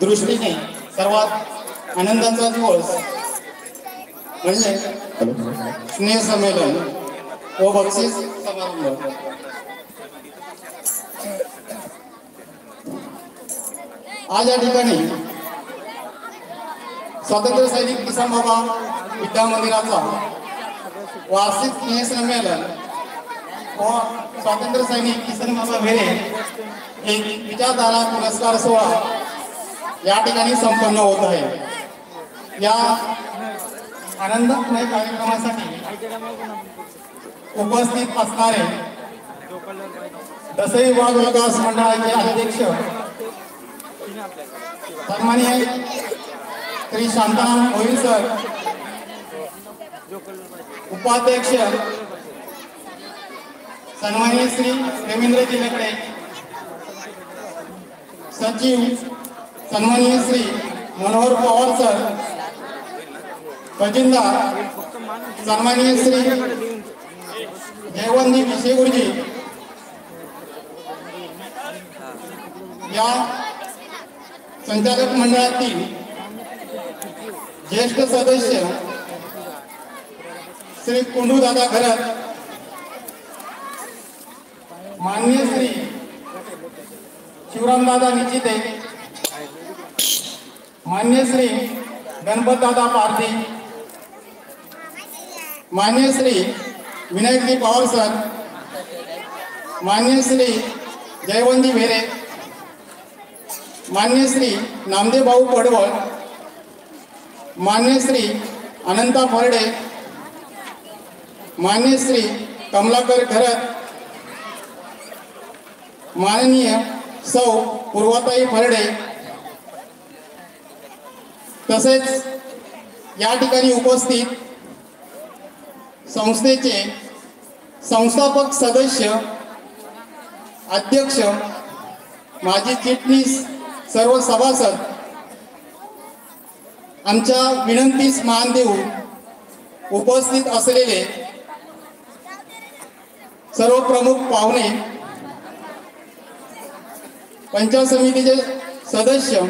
दृष्टीने सर्वात आनंदाचा दिवस म्हणजे स्नेह संमेलन व बक्षीस समारंभ. आज या ठिकाणी स्वातंत्र्य सैनिक किसान बाबा विद्या मंदिराचा वार्षिक स्नेह संमेलन व स्वातंत्र्य सैनिक किसन बाबा भेरे एक विचारधारा पुरस्कार सोहळा या ठिकाणी संपन्न होत आहे. या आनंदमय कार्यक्रमासाठी उपस्थित असणारे दसई विभाग विकास मंडळाचे अध्यक्ष सन्मान्य श्री शांताराम भोईर सर उपाध्यक्ष सन्मान्य श्री रवींद्रजी जिलेकडे सचिव सन्माननीय श्री मनोहर पवार सर खजिनदार सन्माननीय श्री जयवंती विषय गुरुजी या संचालक मंडळातील ज्येष्ठ सदस्य श्री कुंडू दादा घरत माननीय श्री शिवरामदादा निचिते मान्य श्री गणपतदादा पारधी. मान्य श्री विनायकजी पवार सर. मान्य श्री जयवंती भेरे. मान्य श्री नामदेव भाऊ पडवळ. मान्य श्री अनंता फरडे. मान्य श्री कमलाकर खरत. माननीय सौ पूर्वाताई फरडे. तसेच या ठिकाणी उपस्थित संस्थेचे संस्थापक सदस्य अध्यक्ष माजी चिटणीस सर्व सभासद आमच्या विनंतीस मान देऊन उपस्थित असलेले सर्व प्रमुख पाहुणे पंचायत समितीचे सदस्य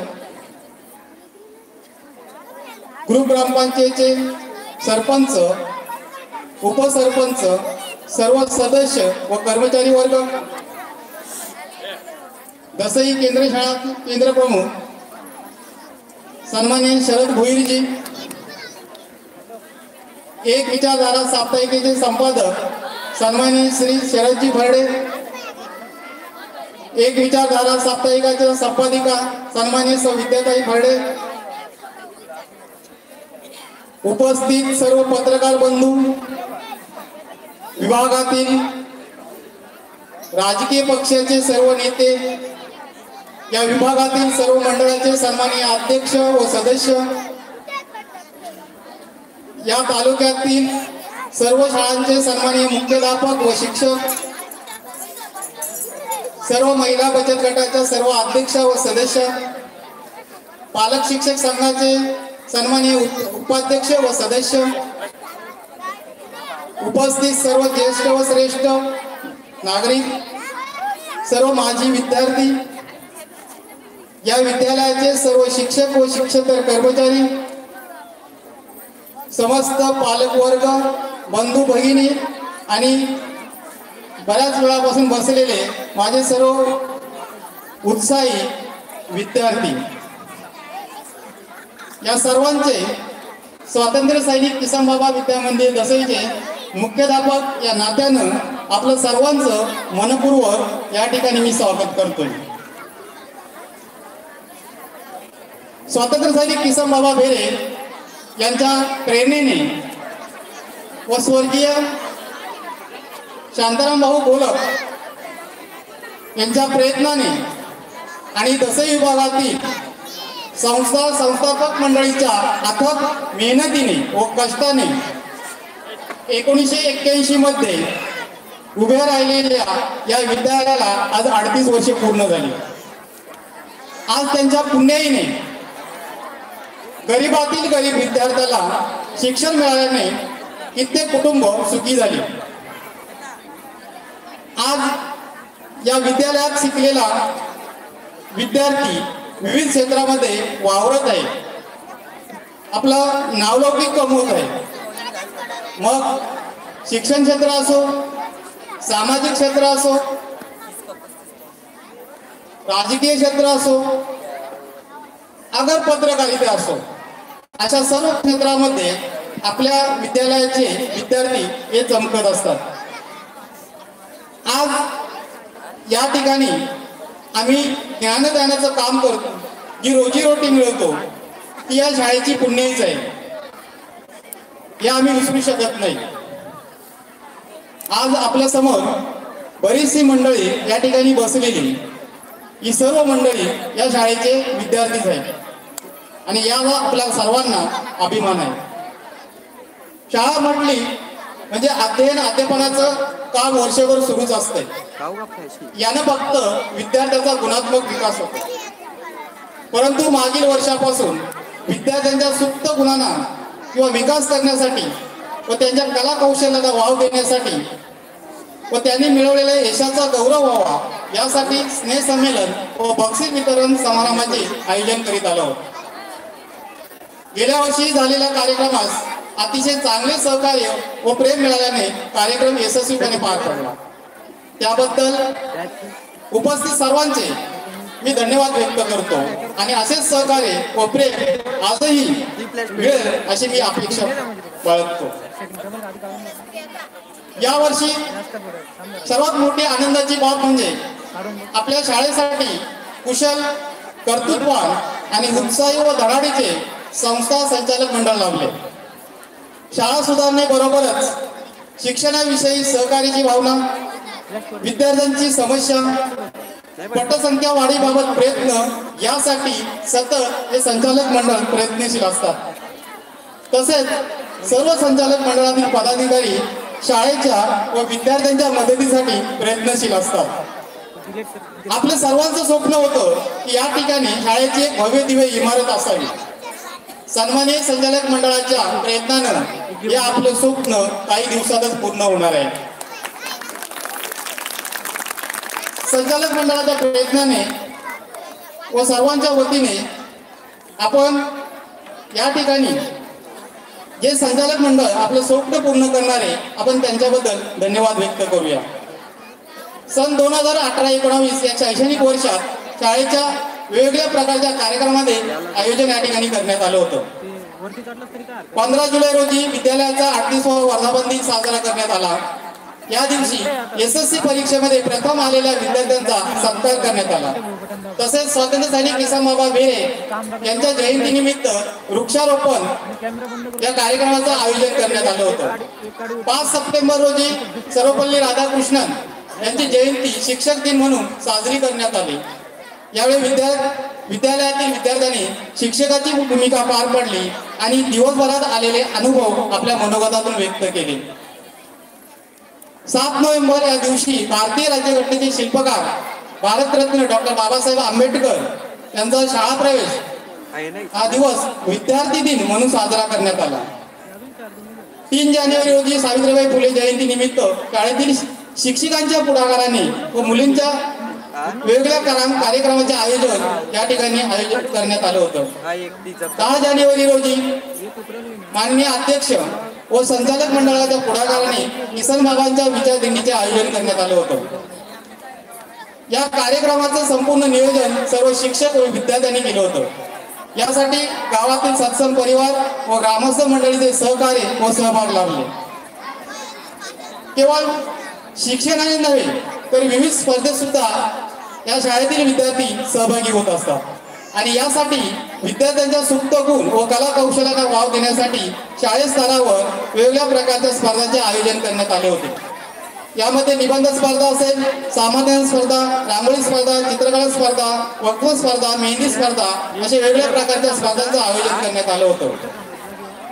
ग्रुप ग्रामपंचायतीचे सरपंच उपसरपंच सर्व सदस्य व कर्मचारी वर्ग. दसई केंद्र शाळा केंद्र प्रमुख. सन्मान्य शरद भोईरजी. एक विचारधारा साप्ताहिकेचे संपादक सन्मान्य श्री शरदजी भरडे. एक विचारधारा साप्ताहिकाच्या संपादिका सन्मान्य सौ विद्याताई भरडे. उपस्थित सर्व पत्रकार बंधू विभागातील राजकीय पक्षाचे सर्व नेते या विभागातील सर्व मंडळाचे सन्माननीय अध्यक्ष व सदस्य या तालुक्यातील सर्व शाळांचे सन्माननीय मुख्याध्यापक व शिक्षक सर्व महिला बचत गटाच्या सर्व अध्यक्ष व सदस्य पालक शिक्षक संघाचे सन्माननीय उप- उपाध्यक्ष व सदस्य उपस्थित सर्व ज्येष्ठ व श्रेष्ठ नागरिक सर्व माजी विद्यार्थी या विद्यालयाचे सर्व शिक्षक व शिक्षकेतर कर्मचारी समस्त पालकवर्ग बंधू भगिनी आणि बऱ्याच वेळापासून बसलेले माझे सर्व उत्साही विद्यार्थी. या सर्वांचे स्वातंत्र्य सैनिक किसन बाबा विद्या मंदिर दसईचे मुख्याध्यापक या नात्यानं आपलं सर्वांचं मनपूर्वक या ठिकाणी मी स्वागत करतोय. स्वातंत्र्य सैनिक किसन बाबा भेरे यांच्या प्रेरणेने व स्वर्गीय शांताराम भाऊ बोलक यांच्या प्रयत्नाने आणि दसई विभागातील संस्था संस्थापक मंडळीच्या अथक मेहनतीने व कष्टाने एकोणीसशे एक्क्याऐंशी मध्ये उभ्या राहिलेल्या या विद्यालयाला आज अडतीस वर्षे पूर्ण झाली. आज त्यांच्या पुण्याईने गरीबातील गरीब विद्यार्थ्याला शिक्षण मिळाल्याने कित्येक कुटुंब सुखी झाली. आज या विद्यालयात शिकलेला विद्यार्थी विविध क्षेत्रामध्ये वावरत आहे. आपलं नावलौकिक कमवत आहे. मग शिक्षण क्षेत्र असो सामाजिक क्षेत्र असो राजकीय क्षेत्र असो अगर पत्रकारिता असो अशा सर्व क्षेत्रामध्ये आपल्या विद्यालयाचे विद्यार्थी हे चमकत असतात. आज या ठिकाणी आम्ही ज्ञानदानाचं काम करतो जी रोजीरोटी मिळवतो ती या शाळेची पुण्यच आहे. या आम्ही विसरू शकत नाही. आज आपल्यासमोर बरीचशी मंडळी या ठिकाणी बसलेली. ही सर्व मंडळी या शाळेचे विद्यार्थीच आहेत. आणि याला आपल्या सर्वांना अभिमान आहे. शाळा म्हटली म्हणजे अध्ययन अध्यापनाचं काम वर्षभर सुरूच असतंय. यानं फक्त विद्यार्थ्याचा गुणात्मक विकास होतो. परंतु मागील वर्षापासून विद्यार्थ्यांच्या सुप्त गुणांना किंवा विकास करण्यासाठी व त्यांच्या कला कौशल्याला वाव देण्यासाठी व त्यांनी मिळवलेल्या यशाचा गौरव व्हावा यासाठी स्नेह संमेलन व बक्षीस वितरण समारंभाचे आयोजन करीत आलो. गेल्या वर्षी झालेल्या कार्यक्रमास अतिशय चांगले सहकार्य व प्रेम मिळाल्याने कार्यक्रम यशस्वीपणे पार पडला. त्याबद्दल उपस्थित सर्वांचे मी धन्यवाद व्यक्त करतो आणि असेच सहकार्य व प्रेम आजही मिळेल अशी मी अपेक्षा बाळगतो. यावर्षी सर्वात मोठी आनंदाची बाब म्हणजे आपल्या शाळेसाठी कुशल कर्तृत्वान आणि उत्साही व धडाडीचे संस्था संचालक मंडळ लावले शाळा सुधारणेबरोबरच शिक्षणाविषयी सहकार्याची भावना विद्यार्थ्यांची समस्या पटसंख्या वाढीबाबत प्रयत्न यासाठी सतत हे संचालक मंडळ प्रयत्नशील असतात. तसेच सर्व संचालक मंडळातील पदाधिकारी शाळेच्या व विद्यार्थ्यांच्या मदतीसाठी प्रयत्नशील असतात. आपलं सर्वांचं स्वप्न होतं की या ठिकाणी शाळेची एक भव्य दिव्य इमारत असावी. सन्माननीय संचालक मंडळाच्या प्रयत्नानं हे आपलं स्वप्न काही दिवसातच पूर्ण होणार आहे. संचालक मंडळाच्या प्रयत्नाने व सर्वांच्या वतीने आपण या ठिकाणी जे संचालक मंडळ आपलं स्वप्न पूर्ण करणारे आपण त्यांच्याबद्दल धन्यवाद व्यक्त करूया. सन दोन हजार अठरा एकोणावीस या शैक्षणिक वर्षात शाळेच्या वेगवेगळ्या प्रकारच्या कार्यक्रमामध्ये आयोजन या ठिकाणी करण्यात आलं होतं. पंधरा जुलै रोजी विद्यालयाचा अडतीसवा वर्धापन दिन साजरा करण्यात आला. या दिवशी एस एस सी परीक्षेमध्ये प्रथम आलेल्या विद्यार्थ्यांचा सत्कार करण्यात आला. तसेच स्वातंत्र्य सैनिक किसान बाबा बेरे यांच्या जयंतीनिमित्त वृक्षारोपण या कार्यक्रमाचं आयोजन करण्यात आलं होतं. पाच सप्टेंबर रोजी सर्वपल्ली राधाकृष्णन यांची जयंती शिक्षक दिन म्हणून साजरी करण्यात आली. यावेळी विद्या विद्यालयातील विद्यार्थ्यांनी शिक्षकाची भूमिका पार पडली. आणि दिवसभरात आलेले अनुभव आपल्या मनोगतातून व्यक्त केले. सात नोव्हेंबर या दिवशी भारतीय राज्यघटनेचे शिल्पकार भारतरत्न डॉक्टर बाबासाहेब आंबेडकर यांचा शाळा प्रवेश हा दिवस विद्यार्थी दिन म्हणून साजरा करण्यात आला. तीन जानेवारी रोजी सावित्रीबाई फुले जयंती निमित्त शाळेतील शिक्षकांच्या पुढाकाराने व मुलींच्या वेगवेगळ्या करा- कार्यक्रमाचे आयोजन या ठिकाणी आयोजित करण्यात आलं होतं. दहा जानेवारी रोजी माननीय अध्यक्ष व संचालक मंडळाच्या पुढाकाराने किसन बाबांच्या विचार दिंडीचे आयोजन करण्यात आलं होतं. या कार्यक्रमाचं संपूर्ण नियोजन सर्व शिक्षक व विद्यार्थ्यांनी केलं होतं. यासाठी गावातील सत्संग परिवार व ग्रामस्थ मंडळीचे सहकार्य व सहभाग लाभले. केवळ शिक्षणाने नव्हे तर विविध स्पर्धेत सुद्धा या शाळेतील विद्यार्थी सहभागी होत असतात. आणि यासाठी विद्यार्थ्यांच्या सुप्त गुण व कला कौशल्याला वाव देण्यासाठी शाळेत स्तरावर वेगवेगळ्या प्रकारच्या स्पर्धांचे आयोजन करण्यात आले होते. यामध्ये निबंध स्पर्धा असेल सामान्य स्पर्धा रांगोळी स्पर्धा चित्रकला स्पर्धा वक्तृत्व स्पर्धा मेहंदी स्पर्धा अशा वेगवेगळ्या प्रकारच्या स्पर्धांचं आयोजन करण्यात आलं होतं.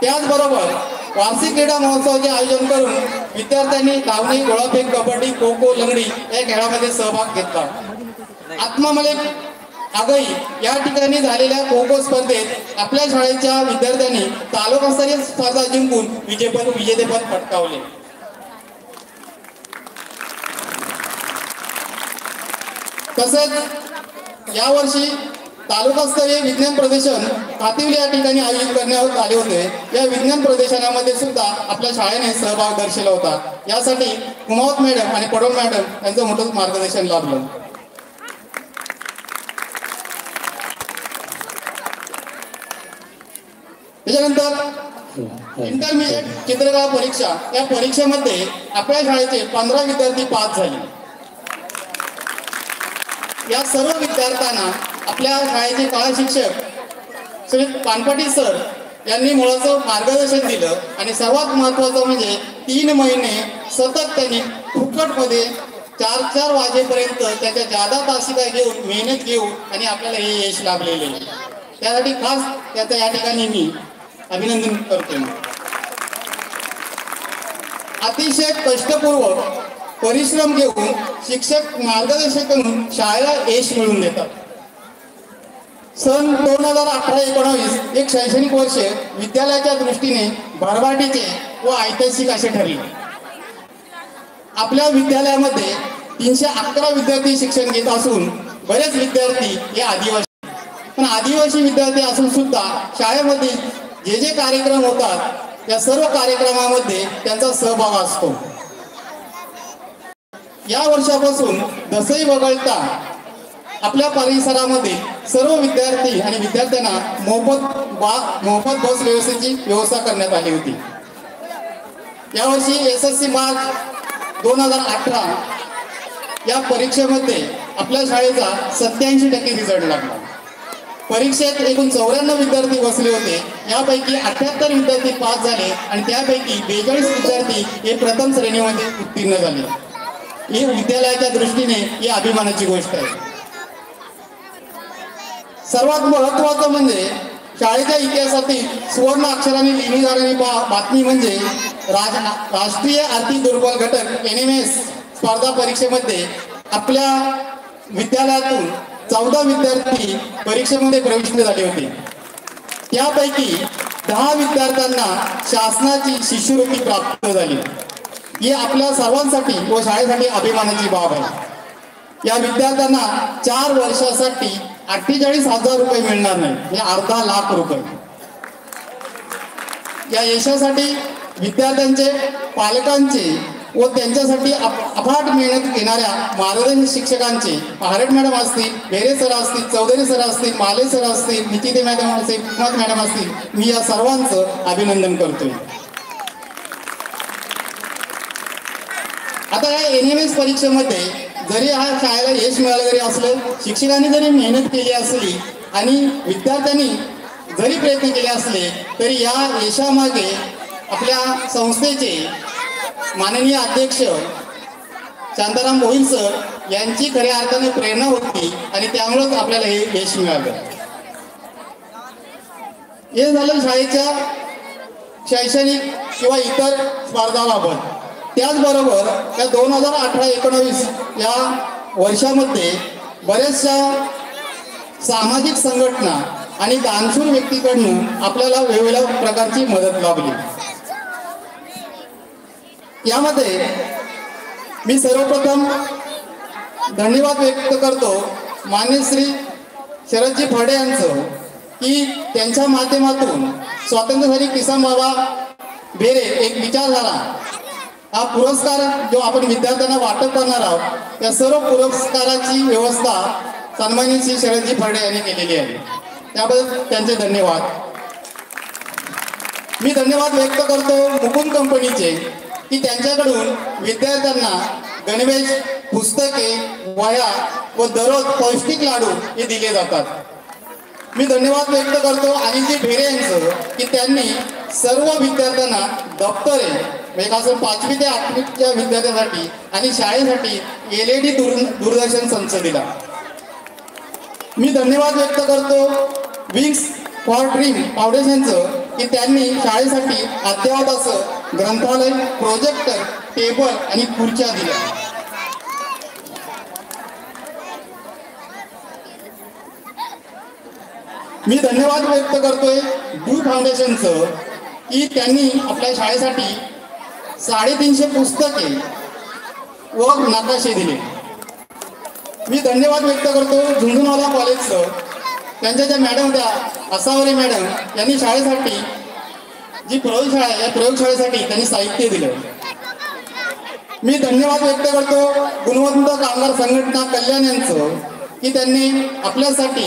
त्याचबरोबर वार्षिक क्रीडा महोत्सवाचे आयोजन करून विद्यार्थ्यांनी धावणी गोळाफेक कबड्डी खो खो लंगडी या खेळामध्ये सहभाग घेतला. आत्मा आत्मामले आगई या ठिकाणी झालेल्या खो खो स्पर्धेत आपल्या शाळेच्या विद्यार्थ्यांनी तालुकास्तरीय स्पर्धा जिंकून विजेपद विजेतेपद पटकावले. तसेच यावर्षी तालुकास्तरीय विज्ञान प्रदर्शन कातिवली या ठिकाणी आयोजित करण्यात आले होते. या विज्ञान प्रदर्शनामध्ये सुद्धा आपल्या शाळेने सहभाग दर्शवला होता. यासाठी कुमावत मॅडम आणि पडोल मॅडम यांचं मोठं मार्गदर्शन लाभलं. त्याच्यानंतर इंटरमिजिएट चित्रकला परीक्षा. या परीक्षेमध्ये आपल्या शाळेचे पंधरा विद्यार्थी पास झाले. या सर्व विद्यार्थ्यांना आपल्या शाळेचे कला शिक्षक श्री पानपटी सर यांनी मुळाचं मार्गदर्शन दिलं आणि सर्वात महत्वाचं म्हणजे तीन महिने सतत त्यांनी फुकटमध्ये चार चार वाजेपर्यंत त्याच्या जादा तासिका घेऊन मेहनत घेऊन आणि आपल्याला हे यश लाभलेले. त्यासाठी खास त्याचं या ठिकाणी मी अभिनंदन करतो अतिशय कष्टपूर्वक परिश्रम घेऊन शिक्षक मार्गदर्शक म्हणून शाळेला यश मिळवून देतात. सन दोन हजार अठरा एकोणावीस एक शैक्षणिक वर्ष विद्यालयाच्या दृष्टीने भरभाटीचे व ऐतिहासिक असे ठरले. आपल्या विद्यालयामध्ये तीनशे अकरा विद्यार्थी शिक्षण घेत असून बरेच विद्यार्थी हे आदिवासी. पण आदिवासी विद्यार्थी असून सुद्धा शाळेमध्ये जे जे कार्यक्रम होतात त्या सर्व कार्यक्रमामध्ये त्यांचा सहभाग असतो. या वर्षापासून दसई वगळता आपल्या परिसरामध्ये सर्व विद्यार्थी आणि विद्यार्थ्यांना मोफत बा मोफत बस व्यवस्थेची व्यवस्था करण्यात आली होती. यावर्षी एस एस सी मार्च दोन हजार अठरा या परीक्षेमध्ये आपल्या शाळेचा सत्याऐंशी टक्के रिझल्ट लागला. परीक्षेत एकूण चौऱ्याण्णव विद्यार्थी बसले होते. यापैकी अठ्याहत्तर विद्यार्थी पास झाले आणि त्यापैकी बेचाळीस विद्यार्थी हे प्रथम श्रेणीमध्ये उत्तीर्ण झाले. ही विद्यालयाच्या दृष्टीने ही अभिमानाची गोष्ट आहे. सर्वात महत्वाचं म्हणजे शाळेच्या इतिहासातील सुवर्ण अक्षराने लिहिली जाणारी बातमी म्हणजे राज राष्ट्रीय आर्थिक दुर्बल घटक एन एम एस स्पर्धा परीक्षेमध्ये आपल्या विद्यालयातून चौदा विद्यार्थी परीक्षेमध्ये प्रविष्ट झाले होते. त्यापैकी दहा विद्यार्थ्यांना शासनाची शिष्यवृत्ती प्राप्त झाली. ही आपल्या सर्वांसाठी व शाळेसाठी अभिमानाची बाब आहे. या विद्यार्थ्यांना चार वर्षासाठी अठ्ठेचाळीस हजार रुपये मिळणार नाही हे अर्धा लाख रुपये. या यशासाठी विद्यार्थ्यांचे पालकांचे व त्यांच्यासाठी अप- अफाट मेहनत घेणाऱ्या मार्गदर्शक शिक्षकांचे हारट मॅडम असतील भेरे सर असतील चौधरी सर असतील माले सर असतील निकिते मॅडम असतील मॅडम असतील मी या सर्वांचं अभिनंदन करतोय. आता या एन एम एस परीक्षेमध्ये जरी हा शाळेला यश मिळालं जरी असलं शिक्षकांनी जरी मेहनत केली असली आणि विद्यार्थ्यांनी जरी प्रयत्न केले असले तरी या यशामागे आपल्या संस्थेचे माननीय अध्यक्ष शांताराम मोहिल सर यांची खऱ्या अर्थाने प्रेरणा होती आणि त्यामुळेच आपल्याला हे यश मिळालं. हे झालं शाळेच्या शैक्षणिक किंवा इतर स्पर्धाबाबत. त्याचबरोबर या दोन हजार अठरा एकोणावीस या वर्षामध्ये बऱ्याचशा सामाजिक संघटना आणि दानशूर व्यक्तीकडून आपल्याला वेगवेगळ्या प्रकारची मदत लाभली. यामध्ये मी सर्वप्रथम धन्यवाद व्यक्त करतो मान्य श्री शरदजी फडे यांचं की त्यांच्या माध्यमातून स्वातंत्र्यसाठी किसान बाबा बेरे एक विचारधारा हा पुरस्कार जो आपण विद्यार्थ्यांना वाटप करणार आहोत त्या सर्व पुरस्काराची व्यवस्था सन्मान्य श्री शरदजी फडे यांनी केलेली आहे. त्याबद्दल त्यांचे धन्यवाद. मी धन्यवाद व्यक्त करतो मुकुंद कंपनीचे. की त्यांच्याकडून विद्यार्थ्यांना गणवेश पुस्तके वह्या व दररोज पौष्टिक लाडू हे दिले जातात. मी धन्यवाद व्यक्त करतो अनिलजी भेरे यांचं की त्यांनी सर्व विद्यार्थ्यांना दप्तरे म्हणजे पाचवी ते आठवीच्या विद्यार्थ्यांसाठी आणि शाळेसाठी एल ई डी दूर दूरदर्शन संच दिला. मी धन्यवाद व्यक्त करतो विंग्स फॉर ड्रीम फाउंडेशनचं की त्यांनी शाळेसाठी अद्ययावत असं ग्रंथालय प्रोजेक्टर टेबल आणि खुर्च्या दिल्या. मी धन्यवाद व्यक्त करतोय डू फाउंडेशनचं की त्यांनी आपल्या शाळेसाठी साडेतीनशे पुस्तके व नकाशे दिले. मी धन्यवाद व्यक्त करतो झुंझुनवाला कॉलेजचं त्यांच्या ज्या मॅडम होत्या असावरे मॅडम यांनी शाळेसाठी जी प्रयोगशाळा आहे या प्रयोगशाळेसाठी त्यांनी साहित्य दिलं. मी धन्यवाद व्यक्त करतो गुणवंत कामगार संघटना कल्याण यांचं की त्यांनी आपल्यासाठी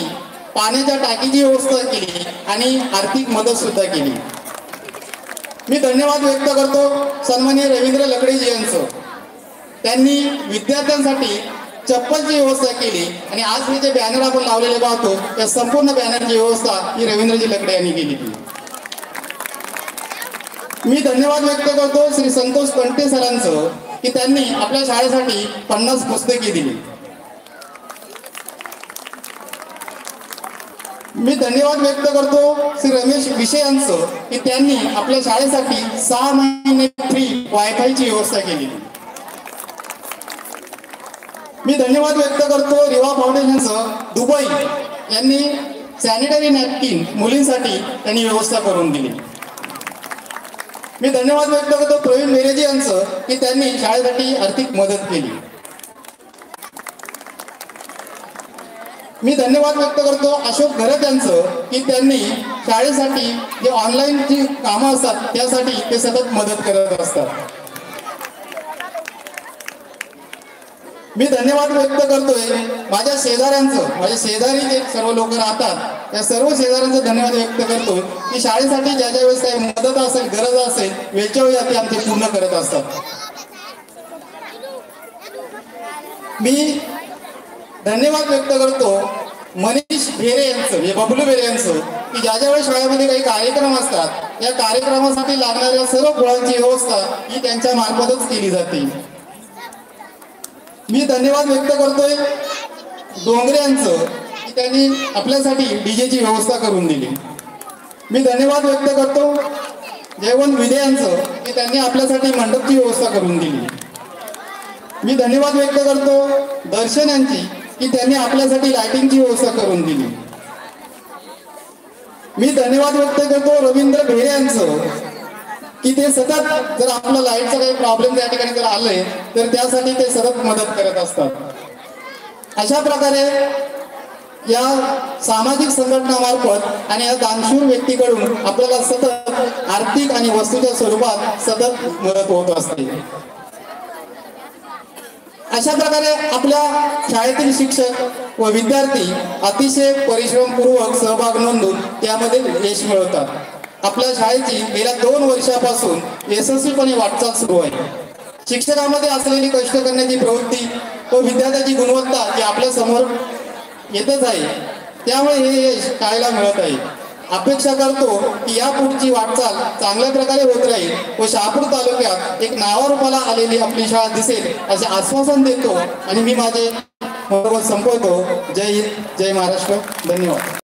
पाण्याच्या टाकीची व्यवस्था केली आणि आर्थिक मदत सुद्धा केली. मी धन्यवाद व्यक्त करतो सन्माननीय रवींद्र लकडेजी यांचं. त्यांनी विद्यार्थ्यांसाठी चप्पलची व्यवस्था केली आणि आज हे जे बॅनर आपण लावलेले पाहतो त्या संपूर्ण बॅनरची व्यवस्था ही रवींद्रजी लकडे यांनी केली. मी धन्यवाद व्यक्त करतो श्री संतोष कंटे सरांचं की त्यांनी आपल्या शाळेसाठी पन्नास पुस्तके दिली. मी धन्यवाद व्यक्त करतो श्री रमेश विषय यांचं की त्यांनी आपल्या शाळेसाठी सहा महिने फ्री वायफायची व्यवस्था केली. मी धन्यवाद व्यक्त करतो रिवा फाउंडेशनचं दुबई यांनी सॅनिटरी नॅपकिन मुलींसाठी त्यांनी व्यवस्था करून दिली. मी धन्यवाद व्यक्त करतो प्रवीण मेरेजी यांचं की त्यांनी शाळेसाठी आर्थिक मदत केली. मी धन्यवाद व्यक्त करतो अशोक घरत यांचं की त्यांनी शाळेसाठी जे ऑनलाईन जी कामं असतात त्यासाठी ते सतत मदत करत असतात. मी धन्यवाद व्यक्त करतोय माझ्या शेजाऱ्यांचं माझ्या शेजारी जे सर्व लोक राहतात त्या सर्व शेजाऱ्यांचं धन्यवाद व्यक्त करतो की शाळेसाठी ज्या ज्या वेळेस काही मदत असेल गरज असेल वेळच्या वेळी ते आमचे पूर्ण करत असतात. मी धन्यवाद व्यक्त करतो मनीष भेरे यांचं म्हणजे बबलू भेरे यांचं की ज्या ज्या वेळेस शाळेमध्ये काही कार्यक्रम असतात या कार्यक्रमासाठी लागणाऱ्या सर्व फळांची व्यवस्था ही त्यांच्या मार्फतच केली जाते. मी धन्यवाद व्यक्त करतोय डोंगरे यांचं की त्यांनी आपल्यासाठी डीजेची व्यवस्था करून दिली. मी धन्यवाद व्यक्त करतो जयवंत विदे यांचं की त्यांनी आपल्यासाठी मंडपची व्यवस्था करून दिली. मी धन्यवाद व्यक्त करतो दर्शन यांची की त्यांनी आपल्यासाठी लायटिंगची व्यवस्था करून दिली. मी धन्यवाद व्यक्त करतो रवींद्र भेरे यांचं की ते सतत जर आपला लाईटचा काही प्रॉब्लेम त्या ठिकाणी जर आले तर त्यासाठी ते सतत मदत करत असतात. अशा प्रकारे या सामाजिक संघटनामार्फत आणि या दानशूर व्यक्तीकडून आपल्याला सतत आर्थिक आणि वस्तूच्या स्वरूपात सतत मदत होत असते. अशा प्रकारे आपल्या शाळेतील शिक्षक व विद्यार्थी अतिशय परिश्रमपूर्वक सहभाग नोंदून त्यामध्ये यश मिळवतात. आपल्या शाळेची गेल्या दोन वर्षापासून यशस्वीपणे वाटचाल सुरू आहे. शिक्षकामध्ये असलेली कष्ट करण्याची प्रवृत्ती व विद्यार्थ्याची गुणवत्ता ही आपल्यासमोर येतच आहे. त्यामुळे हे यश शाळेला मिळत आहे. अपेक्षा करतो की या पुढची वाटचाल चांगल्या प्रकारे होत राहील व शहापूर तालुक्यात एक नावारूपाला आलेली आपली शाळा दिसेल असे आश्वासन देतो आणि मी माझे संपवतो. जय हिंद जय महाराष्ट्र. धन्यवाद.